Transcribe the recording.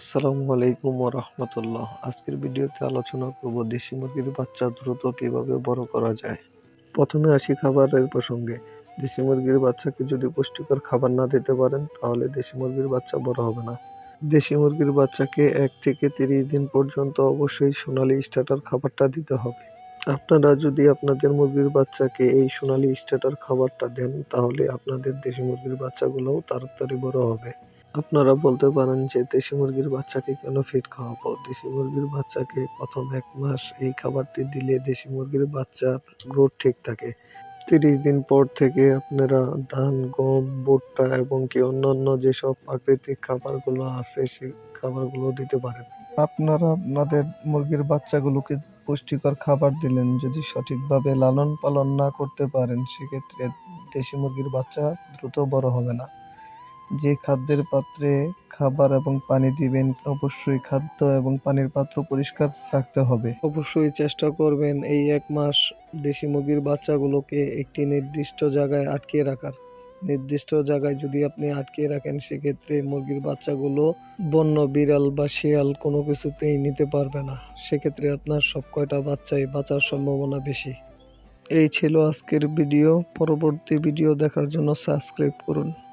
আসসালামু আলাইকুম রহমতুল্লাহ আজকের ভিডিওতে আলোচনা করব দেশি মুরগির বাচ্চা দ্রুত কীভাবে বড় করা যায়। প্রথমে আসি খাবারের প্রসঙ্গে। দেশি মুরগির বাচ্চাকে যদি পুষ্টিকর খাবার না দিতে পারেন, তাহলে দেশি মুরগির বাচ্চা বড় হবে না। দেশি মুরগির বাচ্চাকে এক থেকে তিরিশ দিন পর্যন্ত অবশ্যই সোনালি স্টার্টার খাবারটা দিতে হবে। আপনারা যদি আপনাদের মুরগির বাচ্চাকে এই সোনালি স্টার্টার খাবারটা দেন, তাহলে আপনাদের দেশি মুরগির বাচ্চাগুলোও তাড়াতাড়ি বড় হবে। আপনারা বলতে পারেন যে দেশি মুরগির বাচ্চাকে কেন ফিড খাওয়াবো? দেশি মুরগির বাচ্চাকে প্রথম এক মাস এই খাবারটি দিলে দেশি মুরগির বাচ্চার গ্রোথ ঠিক থাকে। তিরিশ দিন পর থেকে আপনারা ধান, গম, ভুট্টা এবং কি অন্যান্য যেসব প্রাকৃতিক খাবারগুলো আছে, সেই খাবারগুলো দিতে পারেন। আপনারা আপনাদের মুরগির বাচ্চাগুলোকে পুষ্টিকর খাবার দিলেন, যদি সঠিকভাবে লালন পালন না করতে পারেন, সেক্ষেত্রে দেশি মুরগির বাচ্চা দ্রুত বড় হবে না। যে খাদ্যের পাত্রে খাবার এবং পানি দিবেন, অবশ্যই খাদ্য এবং পানির পাত্র পরিষ্কার রাখতে হবে। অবশ্যই চেষ্টা করবেন এই এক মাস দেশি মুরগির বাচ্চাগুলোকে একটি নির্দিষ্ট জায়গায় আটকে রাখার। নির্দিষ্ট জায়গায় যদি আপনি আটকে রাখেন, সেক্ষেত্রে মুরগির বাচ্চাগুলো বন্য, বিড়াল বা শিয়াল কোনো কিছুতেই নিতে পারবে না। সেক্ষেত্রে আপনার সব কয়টা বাচ্চাই বাঁচার সম্ভাবনা বেশি। এই ছিল আজকের ভিডিও। পরবর্তী ভিডিও দেখার জন্য সাবস্ক্রাইব করুন।